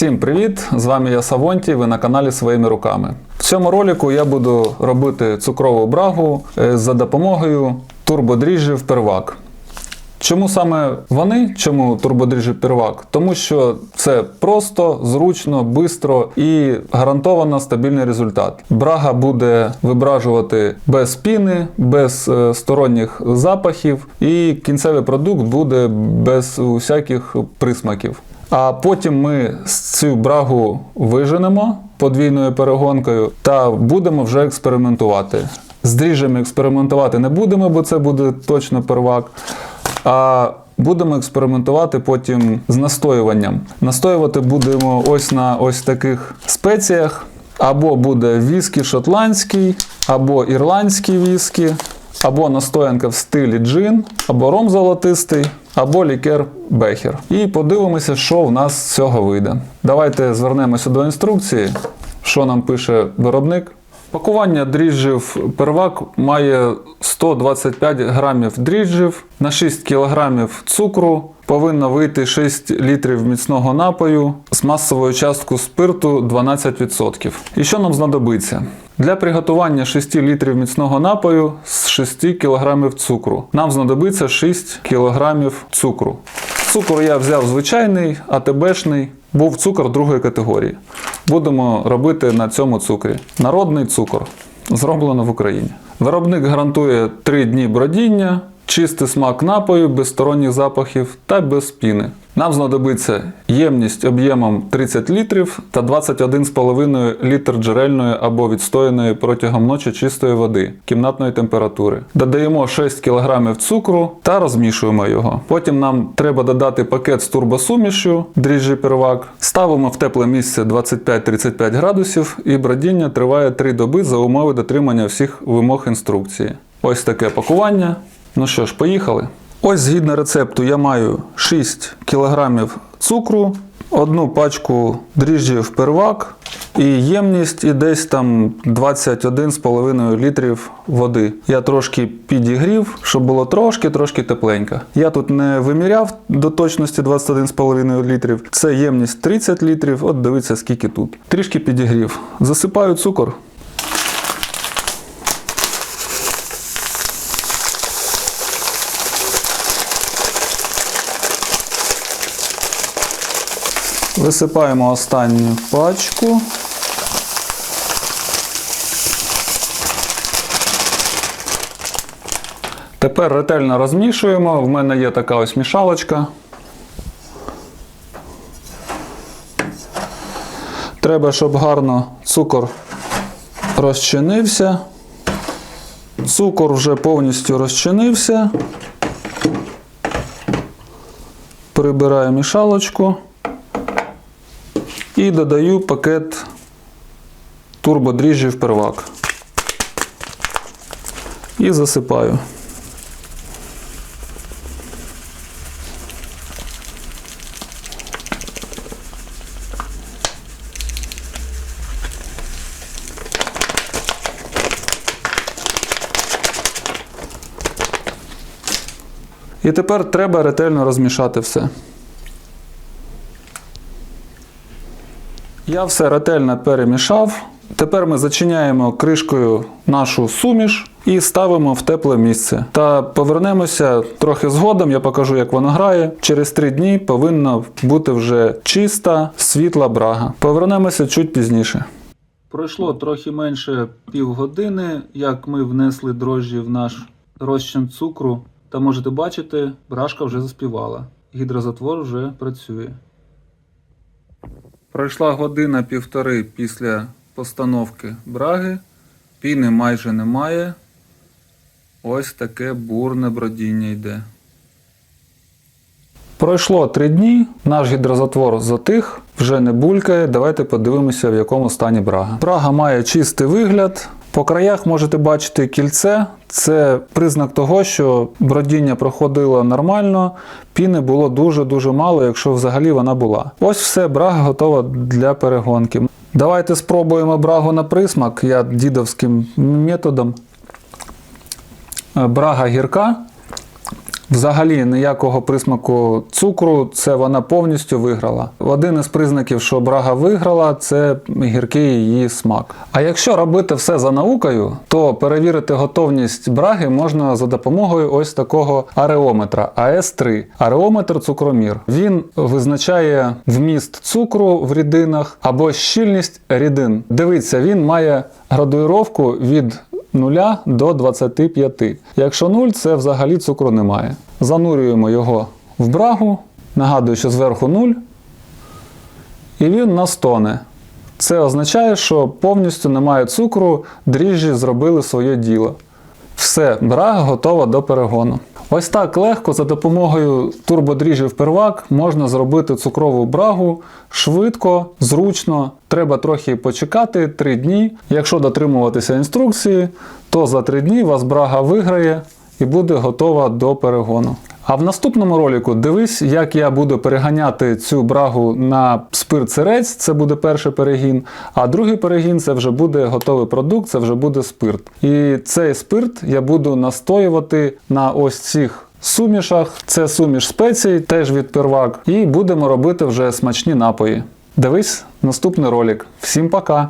Всім привіт! З вами я Савонті, ви на каналі Своїми руками. В цьому ролику я буду робити цукрову брагу е, за допомогою турбодріжджів первак. Чому саме вони? Чому турбодріжджі первак? Тому що це просто, зручно, швидко і гарантовано стабільний результат. Брага буде вибражувати без піни, без е, сторонніх запахів, і кінцевий продукт буде без усяких присмаків. А потім ми цю брагу виженемо подвійною перегонкою та будемо вже експериментувати. З дріжджами експериментувати не будемо, бо це буде точно первак. А будемо експериментувати потім з настоюванням. Настоювати будемо ось на ось таких спеціях. Або буде віскі шотландський, або ірландський віскі, або настоянка в стилі джин, або ром золотистий, або лікер бехер. І подивимося, що в нас з цього вийде. Давайте звернемося до інструкції, що нам пише виробник. Пакування дріжджів первак має 125 грамів дріжджів на 6 кілограмів цукру. Повинно вийти 6 літрів міцного напою з масовою часткою спирту 12%. І що нам знадобиться? Для приготування 6 літрів міцного напою з 6 кг цукру. Нам знадобиться 6 кг цукру. Цукор я взяв звичайний, АТБшний, був цукор другої категорії. Будемо робити на цьому цукрі. Народний цукор. Зроблено в Україні. Виробник гарантує 3 дні бродіння, чистий смак напою, без сторонніх запахів та без піни. Нам знадобиться ємність об'ємом 30 літрів та 21,5 літр джерельної або відстояної протягом ночі чистої води кімнатної температури. Додаємо 6 кг цукру та розмішуємо його. Потім нам треба додати пакет з турбосумішю, дріжджі первак. Ставимо в тепле місце 25-35 градусів і бродіння триває 3 доби за умови дотримання всіх вимог інструкції. Ось таке пакування. Ну що ж, поїхали. Ось згідно рецепту я маю 6 кг цукру, одну пачку дріжджів первак і ємність і десь там 21,5 літрів води. Я трошки підігрів, щоб було трошки-трошки тепленько. Я тут не виміряв до точності 21,5 літрів. Це ємність 30 літрів. От дивіться, скільки тут. Трішки підігрів. Засипаю цукор. Висипаємо останню пачку. Тепер ретельно розмішуємо. В мене є така ось мішалочка. Треба, щоб гарно цукор розчинився. Цукор вже повністю розчинився. Прибираю мішалочку. І додаю пакет турбодріжджів первак. І засипаю. І тепер треба ретельно розмішати все. Я все ретельно перемішав. Тепер ми зачиняємо кришкою нашу суміш і ставимо в тепле місце. Та повернемося трохи згодом, я покажу, як воно грає. Через три дні повинна бути вже чиста, світла брага. Повернемося чуть пізніше. Пройшло трохи менше півгодини, як ми внесли дрожжі в наш розчин цукру. Та можете бачити, брашка вже заспівала. Гідрозатвор вже працює. Пройшла година півтори після постановки браги. Піни майже немає. Ось таке бурне бродіння йде. Пройшло три дні, наш гідрозатвор затих, вже не булькає. Давайте подивимося, в якому стані брага. Брага має чистий вигляд. По краях можете бачити кільце. Це признак того, що бродіння проходило нормально, піни було дуже-дуже мало, якщо взагалі вона була. Ось все, брага готова для перегонки. Давайте спробуємо брагу на присмак. Я дідовським методом. Брага гірка. Взагалі ніякого присмаку цукру, це вона повністю виграла. Один із признаків, що брага виграла, це гіркий її смак. А якщо робити все за наукою, то перевірити готовність браги можна за допомогою ось такого ареометра АС3. Ареометр цукромір. Він визначає вміст цукру в рідинах або щільність рідин. Дивіться, він має градуїровку від 0 до 25. Якщо 0, це взагалі цукру немає. Занурюємо його в брагу. Нагадую, що зверху 0. І він настоне. Це означає, що повністю немає цукру, дріжджі зробили своє діло. Все, брага готова до перегону. Ось так легко за допомогою турбодріжджів первак можна зробити цукрову брагу швидко, зручно. Треба трохи почекати 3 дні. Якщо дотримуватися інструкції, то за 3 дні вас брага виграє і буде готова до перегону. А в наступному ролику дивись, як я буду переганяти цю брагу на спирт сирець, це буде перший перегін, а другий перегін це вже буде готовий продукт, це вже буде спирт. І цей спирт я буду настоювати на ось цих сумішах. Це суміш спецій, теж від первак, і будемо робити вже смачні напої. Дивись наступний ролик. Всім пока!